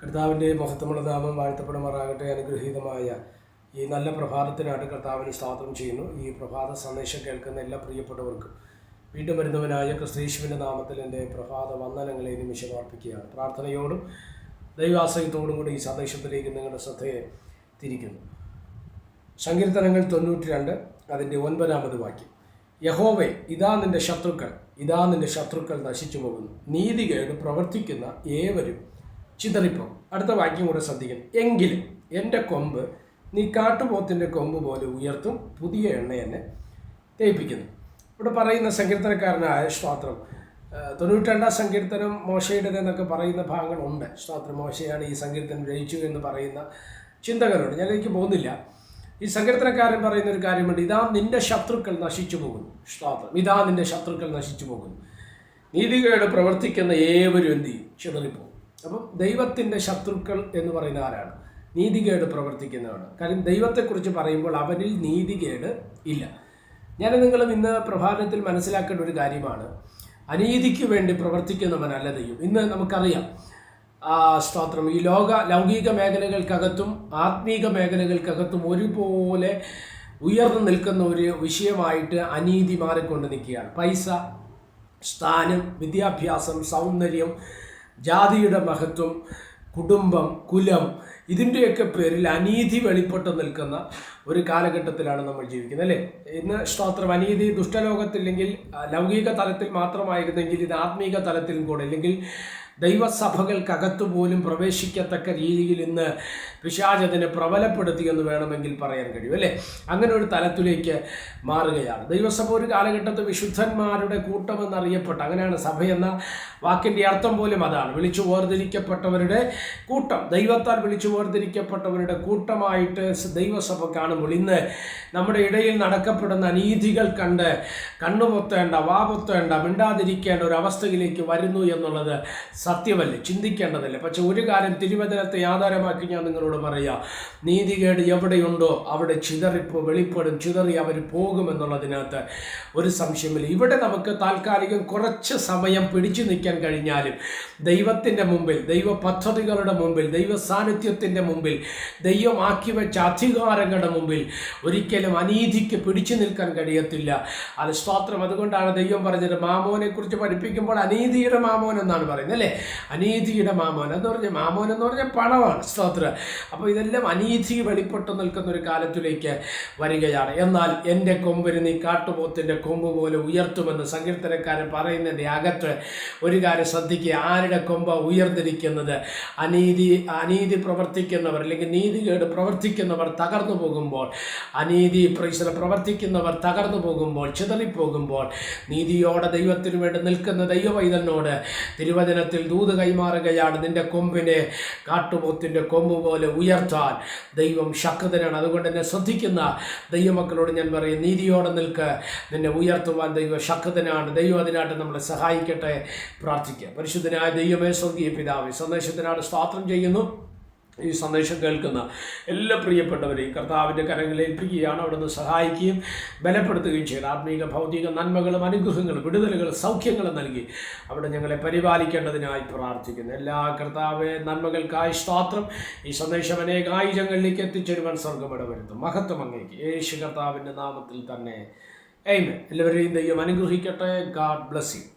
കർത്താവിന്റെ മഹത്വമുള്ള നാമം വാഴ്ത്തപ്പെടുമാറാകട്ടെ അനുഗ്രഹീതമായ ഈ നല്ല പ്രഭാതത്തിനായിട്ട് കർത്താവിന് സ്തോത്രം ചെയ്യുന്നു. ഈ പ്രഭാത സന്ദേശം കേൾക്കുന്ന എല്ലാ പ്രിയപ്പെട്ടവർക്കും വീണ്ടും വരുന്നവനായ ക്രിസ്തീശുവിന്റെ നാമത്തിൽ എന്റെ പ്രഭാത വന്ദനങ്ങളെ നിമിഷം അർപ്പിക്കുകയാണ്. പ്രാർത്ഥനയോടും ദൈവാശ്രയത്തോടും കൂടി ഈ സന്ദേശത്തിലേക്ക് നിങ്ങളുടെ ശ്രദ്ധയെ തിരിക്കുന്നു. സങ്കീർത്തനങ്ങൾ തൊണ്ണൂറ്റി രണ്ട് അതിന്റെ ഒൻപതാമത് വാക്യം. യഹോവേ ഇതാ നിന്റെ ശത്രുക്കൾ ഇതാ നിന്റെ ശത്രുക്കൾ നശിച്ചു പോകുന്നു നീതികേട് പ്രവർത്തിക്കുന്ന ഏവരും ചിതറിപ്പോകും. അടുത്ത വാക്യം കൂടെ ശ്രദ്ധിക്കണം. എങ്കിലും എന്റെ കൊമ്പ് നീ കാട്ടുപോത്തിന്റെ കൊമ്പ് പോലെ ഉയർത്തും പുതിയ എണ്ണ എന്നെ തേപ്പിക്കുന്നു. ഇവിടെ പറയുന്ന സങ്കീർത്തനക്കാരനായ സ്വാത്രം തൊണ്ണൂറ്റിരണ്ടാം സങ്കീർത്തനം മോശയുടേത് എന്നൊക്കെ പറയുന്ന ഭാഗങ്ങളുണ്ട്. സ്വാത്രം മോശയാണ് ഈ സങ്കീർത്തനം രചിച്ചു എന്ന് പറയുന്ന ചിന്തകരുണ്ട് ഞാൻ എനിക്ക് പോകുന്നില്ല ഈ സങ്കീർത്തനക്കാരൻ പറയുന്ന ഒരു കാര്യമുണ്ട്. ഇതാ നിന്റെ ശത്രുക്കൾ നശിച്ചു പോകുന്നു. സ്വാത്രം ഇതാ നിന്റെ ശത്രുക്കൾ നശിച്ചു പോകുന്നു. നീതികേട് പ്രവർത്തിക്കുന്ന ഏവരും എന്ത് ചെയ്യും? ചിതറിപ്പോകും. അപ്പം ദൈവത്തിന്റെ ശത്രുക്കൾ എന്ന് പറയുന്ന ആരാണ്? നീതികേട് പ്രവർത്തിക്കുന്നവരാണ് കാര്യം ദൈവത്തെക്കുറിച്ച് പറയുമ്പോൾ അവനിൽ നീതികേട് ഇല്ല. ഞാൻ നിങ്ങളും ഇന്ന് പ്രഭാതത്തിൽ മനസ്സിലാക്കേണ്ട ഒരു കാര്യമാണ്. അനീതിക്ക് വേണ്ടി പ്രവർത്തിക്കുന്നവനല്ല ദൈവം. ഇന്ന് നമുക്കറിയാം. സ്തോത്രം. ഈ ലോക ലൗകിക മേഖലകൾക്കകത്തും ആത്മീക മേഖലകൾക്കകത്തും ഒരുപോലെ ഉയർന്നു നിൽക്കുന്ന ഒരു വിഷയമായിട്ട് അനീതി മാറിക്കൊണ്ട് നിൽക്കുകയാണ്. പൈസ സ്ഥാനം വിദ്യാഭ്യാസം സൗന്ദര്യം ജാതിയുടെ മഹത്വം കുടുംബം കുലം ഇതിന്റെയൊക്കെ പേരിൽ അനീതി വെളിപ്പെട്ട് നിൽക്കുന്ന ഒരു കാലഘട്ടത്തിലാണ് നമ്മൾ ജീവിക്കുന്നത് അല്ലേ? ഇന്ന് സ്തോത്രം അനീതി ദുഷ്ടലോകത്തില്ലെങ്കിൽ ലൗകിക തലത്തിൽ മാത്രമായിരുന്നെങ്കിൽ ഇത് ആത്മീക തലത്തിലും കൂടെ അല്ലെങ്കിൽ ദൈവസഭകൾക്കകത്തു പോലും പ്രവേശിക്കത്തക്ക രീതിയിൽ ഇന്ന് പിശാചതിനെ പ്രബലപ്പെടുത്തി എന്ന് വേണമെങ്കിൽ പറയാൻ കഴിയും അല്ലേ? അങ്ങനെ ഒരു തലത്തിലേക്ക് മാറുകയാണ്. ദൈവസഭ ഒരു കാലഘട്ടത്തിൽ വിശുദ്ധന്മാരുടെ കൂട്ടമെന്നറിയപ്പെട്ട അങ്ങനെയാണ് സഭ എന്ന വാക്കിന്റെ അർത്ഥം പോലും അതാണ്. വിളിച്ചു വേർതിരിക്കപ്പെട്ടവരുടെ കൂട്ടം ദൈവത്താൽ വിളിച്ചു വേർതിരിക്കപ്പെട്ടവരുടെ കൂട്ടമായിട്ട് ദൈവസഭ കാണുമ്പോൾ ഇന്ന് നമ്മുടെ ഇടയിൽ നടക്കപ്പെടുന്ന അനീതികൾ കണ്ട് കണ്ണുപൊത്തേണ്ട വാപൊത്തേണ്ട മിണ്ടാതിരിക്കേണ്ട ഒരു അവസ്ഥയിലേക്ക് വരുന്നു എന്നുള്ളത് സത്യമല്ലേ? ചിന്തിക്കേണ്ടതല്ലേ? പക്ഷെ ഒരു കാര്യം തിരുവചനത്തെ ആധാരമാക്കി ഞാൻ നിങ്ങളോട് പറയാം. നീതികേട് എവിടെയുണ്ടോ അവിടെ ചിതറിപ്പ് വെളിപ്പെടും ചിതറി അവർ പോകുമെന്നുള്ളതിനകത്ത് ഒരു സംശയമില്ല. ഇവിടെ നമുക്ക് താൽക്കാലികം കുറച്ച് സമയം പിടിച്ചു നിൽക്കാൻ കഴിഞ്ഞാലും ദൈവത്തിന്റെ മുമ്പിൽ ദൈവ പദ്ധതികളുടെ മുമ്പിൽ ദൈവ സാന്നിധ്യത്തിന്റെ മുമ്പിൽ ദൈവം ആക്കി വെച്ച അധികാരങ്ങളുടെ മുമ്പിൽ ഒരിക്കലും അനീതിക്ക് പിടിച്ചു നിൽക്കാൻ കഴിയത്തില്ല. അത് സ്തോത്രം. അതുകൊണ്ടാണ് ദൈവം പറഞ്ഞത് മാമോനെ കുറിച്ച് പഠിപ്പിക്കുമ്പോൾ അനീതിയുടെ മാമോൻ എന്നാണ് പറയുന്നത് അല്ലേ? അനീതിയുടെ മാമോൻ. എന്ന് പറഞ്ഞാൽ മാമോൻ എന്ന് പറഞ്ഞാൽ പണമാണ് സ്തോത്രം. അപ്പോൾ ഇതെല്ലാം അനീതി വെളിപ്പെട്ടു നിൽക്കുന്ന ഒരു കാലത്തിലേക്ക് വരികയാണ്. എന്നാൽ എന്റെ കൊമ്പിന് നീ കാട്ടുപോത്തിന്റെ കൊമ്പ് പോലെ ഉയർത്തുമെന്ന് സങ്കീർത്തനക്കാരൻ പറയുന്നതിന്റെ അകത്ത് ഒരു കാര്യം ശ്രദ്ധിക്കുക. ആരുടെ കൊമ്പ ഉയർന്നിരിക്കുന്നത്? അനീതി അനീതി പ്രവർത്തിക്കുന്നവർ അല്ലെങ്കിൽ നീതികേട് പ്രവർത്തിക്കുന്നവർ തകർന്നു പോകുമ്പോൾ അനീതി പ്രൈസല പ്രവർത്തിക്കുന്നവർ തകർന്നു പോകുമ്പോൾ ചിതറിപ്പോകുമ്പോൾ നീതിയോടെ ദൈവത്തിനു വേണ്ടി നിൽക്കുന്ന ദൈവവൈതനോട് തിരുവചനത്തിൽ ദൂത് കൈമാറുകയാണ്. നിന്റെ കൊമ്പിനെ കാട്ടുപോത്തിന്റെ കൊമ്പ് പോലെ ഉയർത്താൻ ദൈവം ശക്തനാണ്. അതുകൊണ്ട് എന്നെ ശ്രദ്ധിക്കുന്ന ദൈവമക്കളോട് ഞാൻ പറയും നീതിയോടെ നിൽക്ക്. നിന്നെ ഉയർത്തുവാൻ ദൈവം ശക്തനാണ്. ദൈവം അതിനായിട്ട് നമ്മളെ സഹായിക്കട്ടെ. പ്രാർത്ഥിക്കുക പരിശുദ്ധനായ ദൈവമേ സ്വർഗീയ പിതാവ് സന്ദേശത്തിനാണ് സ്വാത്രം ചെയ്യുന്നു. ഈ സന്ദേശം കേൾക്കുന്ന എല്ലാ പ്രിയപ്പെട്ടവരെയും കർത്താവിന്റെ കരങ്ങളിൽ ഏൽപ്പിക്കുകയാണ് അവിടുന്ന് സഹായിക്കുകയും ബലപ്പെടുത്തുകയും ചെയ്യുന്നത് ആത്മീക ഭൗതിക നന്മകളും അനുഗ്രഹങ്ങളും വിടുതലുകളും സൗഖ്യങ്ങളും നൽകി അവിടെ ഞങ്ങളെ പരിപാലിക്കേണ്ടതിനായി പ്രാർത്ഥിക്കുന്നു. എല്ലാ കർത്താവ് നന്മകൾക്കായി സ്തോത്രം. ഈ സന്ദേശം അനേകായിരങ്ങളിലേക്ക് എത്തിച്ചേരുവാൻ സ്വർഗം ഇടവരുത്തും. മഹത്വം അങ്ങേക്ക്. യേശു കർത്താവിന്റെ നാമത്തിൽ തന്നെ. എയ്മേ എല്ലാവരെയും ദൈവം അനുഗ്രഹിക്കട്ടെ. God bless you